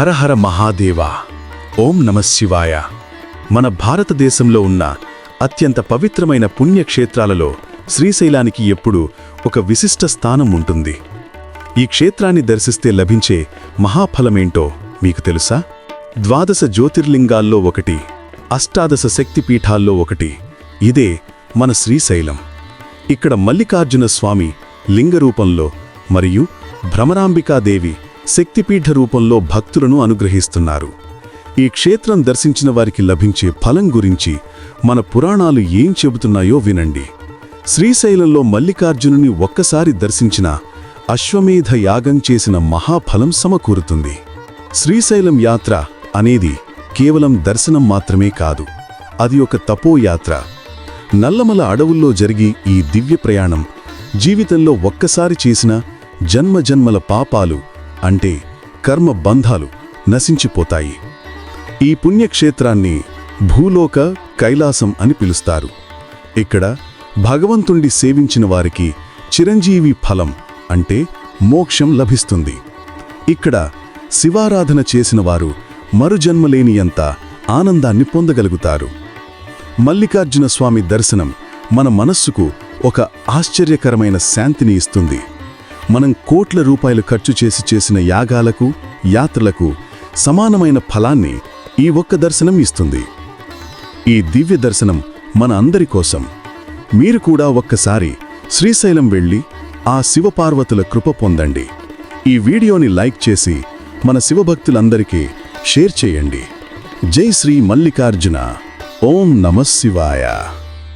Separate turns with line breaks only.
హరహర మహాదేవ ఓం నమశివాయ మన భారతదేశంలో ఉన్న అత్యంత పవిత్రమైన పుణ్యక్షేత్రాలలో శ్రీశైలానికి ఎప్పుడూ ఒక విశిష్ట స్థానం ఉంటుంది. ఈ క్షేత్రాన్ని దర్శిస్తే లభించే మహాఫలమేంటో మీకు తెలుసా? ద్వాదశ జ్యోతిర్లింగాల్లో ఒకటి అష్టాదశ శక్తిపీఠాల్లో ఒకటి ఇదే మన శ్రీశైలం. ఇక్కడ మల్లికార్జున స్వామి లింగ రూపంలో మరియు భ్రమరాంబికాదేవి శక్తిపీఠ రూపంలో భక్తులను అనుగ్రహిస్తున్నారు. ఈ క్షేత్రం దర్శించిన వారికి లభించే ఫలం గురించి మన పురాణాలు ఏం చెబుతున్నాయో వినండి. శ్రీశైలంలో మల్లికార్జునుని ఒక్కసారి దర్శించిన అశ్వమేధ యాగం చేసిన మహాఫలం సమకూరుతుంది. శ్రీశైలం యాత్ర అనేది కేవలం దర్శనం మాత్రమే కాదు అది ఒక తపోయాత్ర. నల్లమల అడవుల్లో జరిగి ఈ దివ్య ప్రయాణం జీవితంలో ఒక్కసారి చేసిన జన్మజన్మల పాపాలు అంటే కర్మ బంధాలు నశించిపోతాయి. ఈ పుణ్యక్షేత్రాన్ని భూలోక కైలాసం అని పిలుస్తారు. ఇక్కడ భగవంతుణ్ణి సేవించిన వారికి చిరంజీవి ఫలం అంటే మోక్షం లభిస్తుంది. ఇక్కడ శివారాధన చేసిన వారు మరుజన్మలేనియంత ఆనందాన్ని పొందగలుగుతారు. మల్లికార్జున స్వామి దర్శనం మన మనస్సుకు ఒక ఆశ్చర్యకరమైన శాంతిని ఇస్తుంది. మనం కోట్ల రూపాయలు ఖర్చు చేసి చేసిన యాగాలకు యాత్రలకు సమానమైన ఫలాన్ని ఈ ఒక్క దర్శనం ఇస్తుంది. ఈ దివ్య దర్శనం మన అందరి కోసం. మీరు కూడా ఒక్కసారి శ్రీశైలం వెళ్ళి ఆ శివపార్వతుల కృప పొందండి. ఈ వీడియోని లైక్ చేసి మన శివభక్తులందరికీ షేర్ చేయండి. జై శ్రీ మల్లికార్జున. ఓం నమః శివాయ.